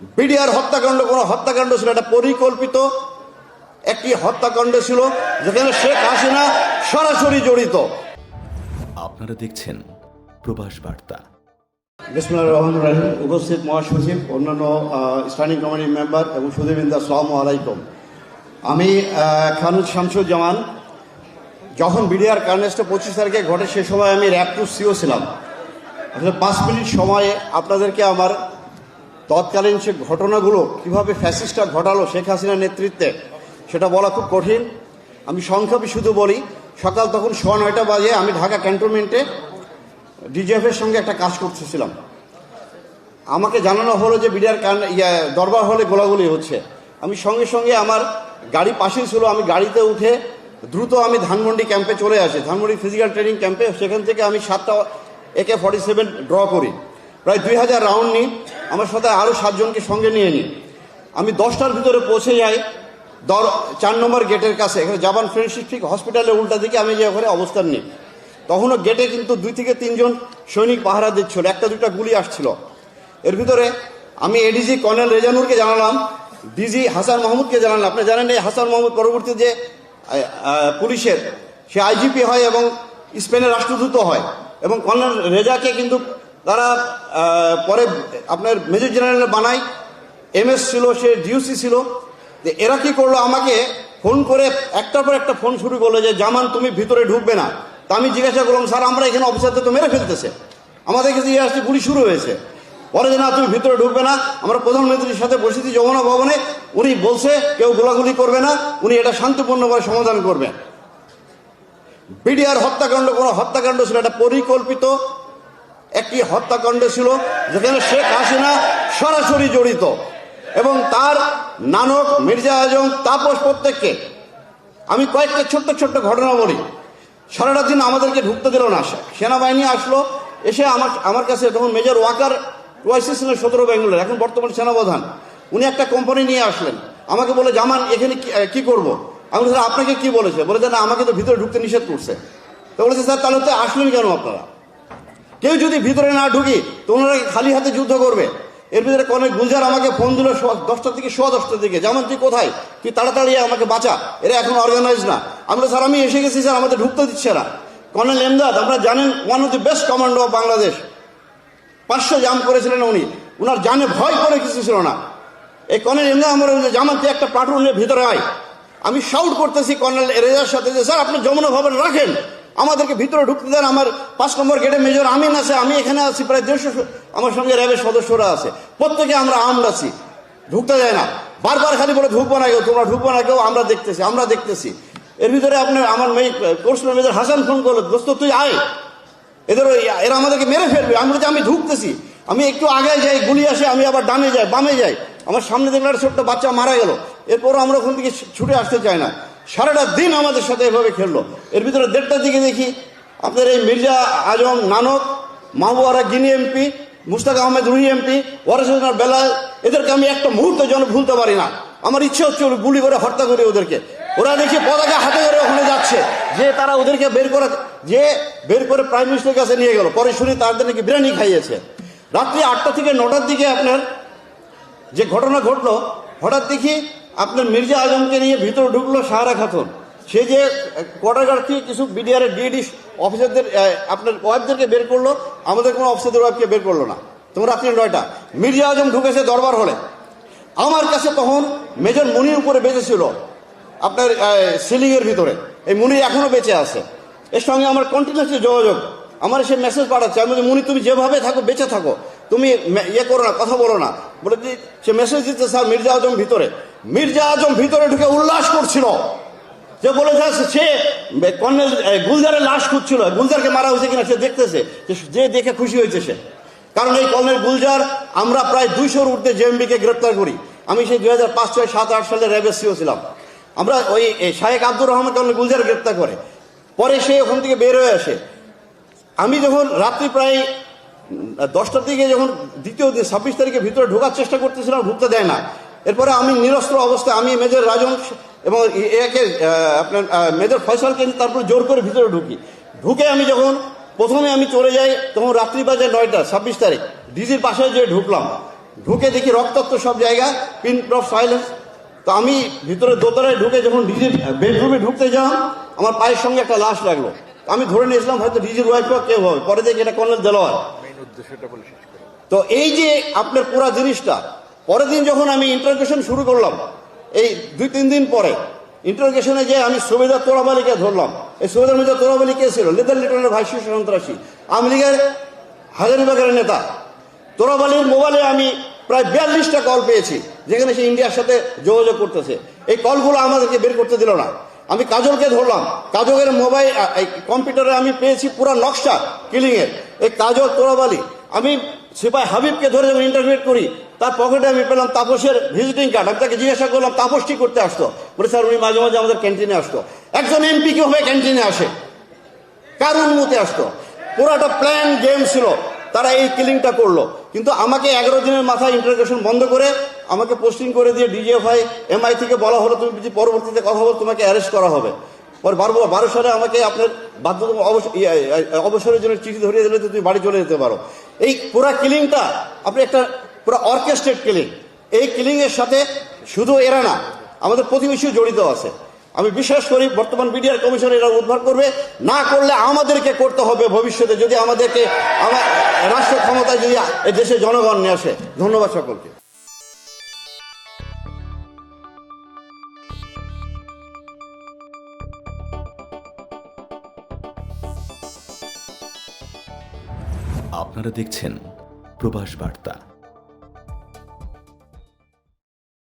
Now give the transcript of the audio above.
BDR হত্যাকাণ্ড কোনো হত্যাকাণ্ড ছিল এটা পরিকল্পিত। একটি হত্যাকাণ্ড ছিল যেখানে শেখ হাসিনা সরাসরি জড়িত। আপনারা দেখছেন প্রবাস বার্তা। বিসমুল্লাহ রহমান রাহিম। উপস্থিত মহাসচিব অন্যান্য স্ট্যান্ডিং কমিটি মেম্বার এবং সুদীবিন্দা সালামু আলাইকুম। আমি খানুজ শামসুজ্জামান। যখন বিডিআর কার্নেসটা পঁচিশ তারিখে ঘটে সে সময় আমি র্যাপ টু সিও ছিলাম। আসলে পাঁচ মিনিট সময়ে আপনাদেরকে আমার তৎকালীন সে ঘটনাগুলো কীভাবে ফ্যাসিস্টটা ঘটালো শেখ হাসিনার নেতৃত্বে, সেটা বলা খুব কঠিন। আমি সংক্ষেপে শুধু বলি, সকাল তখন সোয়া নয়টা বাজে আমি ঢাকা ক্যান্টনমেন্টে ডিজিএফের সঙ্গে একটা কাজ করতেছিলাম। আমাকে জানানো হলো যে বিডিআর কান, ইয়া, দরবার হলে গোলাগুলি হচ্ছে। আমি সঙ্গে সঙ্গে আমার গাড়ি পাশেই ছিল, আমি গাড়িতে উঠে দ্রুত আমি ধানমন্ডি ক্যাম্পে চলে আসি। ধানমন্ডি ফিজিক্যাল ট্রেনিং ক্যাম্পে, সেখান থেকে আমি সাতটা একে ফর্টি সেভেন ড্র করি। প্রায় দুই হাজার রাউন্ড নিই। আমার সাথে আরও সাতজনকে সঙ্গে নিয়ে নিই। আমি দশটার ভিতরে পৌঁছে যাই। দর চার নম্বর গেটের কাছে, এখানে জাপান ফ্রেন্ডশিপ ঠিক হসপিটালের উল্টা দিকে আমি যে ওখানে অবস্থান নিই। তখনও গেটে কিন্তু দুই থেকে তিনজন সৈনিক পাহারা দিচ্ছিল। একটা দুটা গুলি আসছিল। এর ভিতরে আমি এডিজি কর্নেল রেজানুরকে জানালাম ডিজি হাসান মাহমুদকে জানালাম। আপনি জানেন এই হাসান মাহমুদ পরবর্তী যে পুলিশের, সে আইজিপি হয় এবং স্পেনের রাষ্ট্রদূত হয় এবং কর্নেল রেজাকে কিন্তু তারা পরে আপনার মেজর জেনারেল বানায় এমএস ছিল, সে ডিউসি ছিল। এরা কি করল, আমাকে ফোন করে একটার পর একটা ফোন শুরু করল যে, জামান, তুমি ভিতরে ঢুকবে না। তা আমি জিজ্ঞাসা করলাম, স্যার, আমরা এখানে অফিসারদের তো মেরে ফেলতেছে। আমাদের কাছে ইয়ে আসছে গুলি শুরু হয়েছে। পরে যে, না, তুমি ভিতরে ঢুকবে না। আমরা প্রধানমন্ত্রীর সাথে বসেছি যমুনা ভবনে। উনি বলছে, কেউ গোলাগুলি করবে না। উনি এটা শান্তিপূর্ণভাবে সমাধান করবেন। বিডিআর হত্যাকাণ্ড, কোনো হত্যাকাণ্ড ছিল এটা পরিকল্পিত একটি হত্যাকাণ্ড ছিল, যেখানে শেখ হাসিনা সরাসরি জড়িত। এবং তার নানক মির্জা আজম তাপস প্রত্যেককে। আমি কয়েকটা ছোট্ট ছোট্ট ঘটনা বলি। সারাটা দিন আমাদেরকে ঢুকতে দিল না। সেনাবাহিনী আসলো, এসে আমার আমার কাছে তখন মেজর ওয়াকার ওয়াইসি ছিলেন সতেরো বেঙ্গলের, এখন বর্তমান সেনাপ্রধান। উনি একটা কোম্পানি নিয়ে আসলেন। আমাকে বলে, জামান, এখানে কি- করব? আমি স্যার, আপনাকে কি বলেছে? বলে না, আমাকে তো ভিতরে ঢুকতে নিষেধ করছে। তো বলেছে, স্যার, তাহলে তো আসলেন কেন আপনারা? কেউ যদি ভিতরে না ঢুকি, তো ওনারা খালি হাতে যুদ্ধ করবে। এর ভিতরে অনেক গুলজার আমাকে ফোন দিল দশটার থেকে, সোয়া দশটার দিকে যেমন তুই কোথায়? তুই তাড়াতাড়ি আমাকে বাঁচা। এরা এখন অর্গানাইজ না। আমরা স্যার, আমি এসে গেছি, স্যার, আমাদের ঢুকতে দিচ্ছে না। কর্নেল এমদাদ, আপনারা জানেন one of the best commando of Bangladesh পাঁচশো জাম করেছিলেন উনি। উনার জানে ভয় করে কিছু ছিল না। এই কর্নেল এমদাদ আমার জামান, তুই একটা প্লাটুনের ভিতরে আয়। আমি শাউট করতেছি কর্নেল রেজার সাথে যে, স্যার, আপনি যমুনা ভবন রাখেন। আমাদেরকে ভিতরে ঢুকতে দেন। আমার পাঁচ নম্বর গেটে মেজর আমিন আছে, আমি এখানে আছি, প্রায় দেড়শো আমার সঙ্গে র্যাবের সদস্যরা আছে। প্রত্যেকে আমরা আমড আছি, ঢুকতে যায় না। বারবার খালি বলে, ঢুকবো না কেউ, তোমরা ঢুকবো না কেউ, আমরা দেখতেছি আমরা দেখতেছি। এর ভিতরে আপনার, আমার মেয়ে কোর্স মেজর হাসান ফোন করল, দোস্ত, তুই আয়। এদের ওই- এরা আমাদেরকে মেরে ফেলবে। আমি বলছি, আমি ঢুকতেছি। আমি একটু আগে যাই, গুলি আসে, আমি আবার ডানে যাই, বামে যাই। আমার সামনে দেখলে একটা ছোট্ট বাচ্চা মারা গেল। এরপর আমরা ওখান থেকে ছুটে আসতে চাই না। সারাটা দিন আমাদের সাথে এভাবে খেললো। এর ভিতরে দেড়টার দিকে দেখি, আপনার এই মির্জা আজম নানক মাহবুয়ারা গিনি এমপি, মুস্তাক আহমেদ রুহি এমপি ওয়ারেসুদ্দিন বেলাল, এদেরকে আমি একটা মুহূর্তের জন্য ভুলতে পারি না। আমার ইচ্ছে হচ্ছে গুলি করে হত্যা করি ওদেরকে। ওরা দেখি পতাকা হাতে করে ওখানে যাচ্ছে। যে তারা ওদেরকে বের করে, যে বের করে প্রাইম মিনিস্টারের কাছে নিয়ে গেল। পরে শুনি তাদের নাকি বিরিয়ানি খাইয়েছে। রাত্রি আটটা থেকে নটার দিকে আপনার যে ঘটনা ঘটলো, হঠাৎ দেখি আপনার মির্জা আজমকে নিয়ে ভিতরে ঢুকলো সাহারা খাতুন। সে যে কোয়ার্টার থেকে কিছু বিডিআর ডিডি অফিসারদের আপনার ওয়াইফদেরকে বের করল, আমাদের কোনো অফিসারদের ওয়াইফকে বের করল না। তোমার রাত্রি নয়টা। মির্জা আজম ঢুকেছে দরবার হলে। আমার কাছে তখন মেজর মনির উপরে বেঁচেছিল আপনার সিলিং এর ভিতরে। এই মুনি এখনও বেঁচে আছে। এর সঙ্গে আমার কন্টিনিউসলি যোগাযোগ। আমার সে মেসেজ পাঠাচ্ছে। আমি মুনি তুমি যেভাবে থাকো, বেঁচে থাকো। তুমি ইয়ে করো না, কথা বলো না। বলে যে সে মেসেজ দিচ্ছে, স্যার, মির্জা আজম ভিতরে। মির্জা আজম ভিতরে ঢুকে উল্লাস করছিল। যে বলেছে, সে কর্নেল গুলজারের লাশ খুঁজছিল। গুলজারকে মারা হয়েছে কিনা সে দেখতেছে। যে দেখে খুশি হয়েছে সে। কারণ এই কর্নেল গুলজার, আমরা প্রায় দুইশোর ঊর্ধ্বে জেএমবিকে গ্রেপ্তার করি। আমি সেই দুই হাজার পাঁচ ছয় সাত আট সালে র্যাবের সিও ছিলাম। আমরা ওই শাহেক আব্দুর রহমান কর্নেল গুলজার গ্রেপ্তার করে। পরে সে ওখান থেকে বের হয়ে আসে। আমি যখন রাত্রি প্রায় দশটার দিকে যখন দ্বিতীয় দিন ছাব্বিশ তারিখে ভিতরে ঢোকার চেষ্টা করতেছিলাম, ঢুকতে দেয় না। এরপরে আমি নিরস্ত্র অবস্থায়, আমি মেজর রাজন এবং একে আপনার মেজর ফয়সালকে তারপর জোর করে ভিতরে ঢুকি। ঢুকে আমি যখন প্রথমে আমি চলে যাই, তখন রাত্রি বাজে নয়টা, ছাব্বিশ তারিখ, ডিজির পাশে যে ঢুকলাম। ঢুকে দেখি রক্তাক্ত সব জায়গা, পিন অফ সাইলেন্স। তো আমি ভিতরে দোতলায় ঢুকে যখন ডিজির বেডরুমে ঢুকতে যাম আমার পায়ের সঙ্গে একটা লাশ লাগল। আমি ধরে নিয়েছিলাম, হয়তো ডিজির ওয়াইফ কেউ হবে পরে দেখি এটা কর্নেল দেলোয়ার। তো এই যে আপনার পুরো জিনিসটা, পরের দিন যখন আমি ইন্টারোগেশন শুরু করলাম, এই দুই তিন দিন পরে ইন্টারোগেশনে যে আমি সুবেদার তোরাবালিকে ধরলাম, এই সুবেদার মধ্যে তোরাবালি কে ছিল? লেদার লিটনের ভাই শীর্ষ সন্ত্রাসী, আওয়ামী লীগের হাজারিবাগের নেতা। তোরাবালির মোবাইলে আমি প্রায় বিয়াল্লিশটা কল পেয়েছি, যেখানে সে ইন্ডিয়ার সাথে যোগাযোগ করতেছে। এই কলগুলো আমাদেরকে বের করতে দিল না। আমি কাজলকে ধরলাম। কাজলের মোবাইল কম্পিউটারে আমি পেয়েছি পুরো নকশা কিলিং এর এই কাজল তোরাবালি, আমি সিপাই হাবিবকে ধরে যখন ইন্টারভিউ করি, তার পকেটে আমি পেলাম তাপসের ভিজিটিং কার্ড আমি তাকে জিজ্ঞাসা করলাম, তাপস কি করতে আসতো বলে, স্যার, উনি মাঝে মাঝে আমাদের ক্যান্টিনে আসতো। একজন এমপি কীভাবে ক্যান্টিনে আসে? কার অনুমতি আসতো? পুরাটা প্ল্যান গেম ছিল। তারা এই কিলিংটা করল। কিন্তু আমাকে এগারো দিনের মাথায় ইন্টারগ্রেশন বন্ধ করে আমাকে পোস্টিং করে দিয়ে ডিজিএফআই এমআই থেকে বলা হলো তুমি যদি পরবর্তীতে কথা বলো তোমাকে অ্যারেস্ট করা হবে। পরে বারো বারো সালে আমাকে আপনার বাধ্যতামূলক ইয়ে, অবসরের জন্য চিঠি ধরিয়ে দিলে তুমি বাড়ি চলে যেতে পারো। এই পুরা কিলিংটা আপনি একটা পুরো অর্কেস্ট্রেট কিলিং। এই কিলিং এর সাথে শুধু এরা না আমাদের প্রতিবেশীও জড়িত আছে। আমি বিশ্বাস করি বর্তমান বিডিআর কমিশন এরা উদ্ধার করবে। না করলে আমাদেরকে করতে হবে ভবিষ্যতে যদি আমাদেরকে আমার রাষ্ট্র ক্ষমতায় যদি এই দেশে জনগণ নিয়ে আসে। ধন্যবাদ সকলকে। আপনারা দেখছেন প্রবাস বার্তা।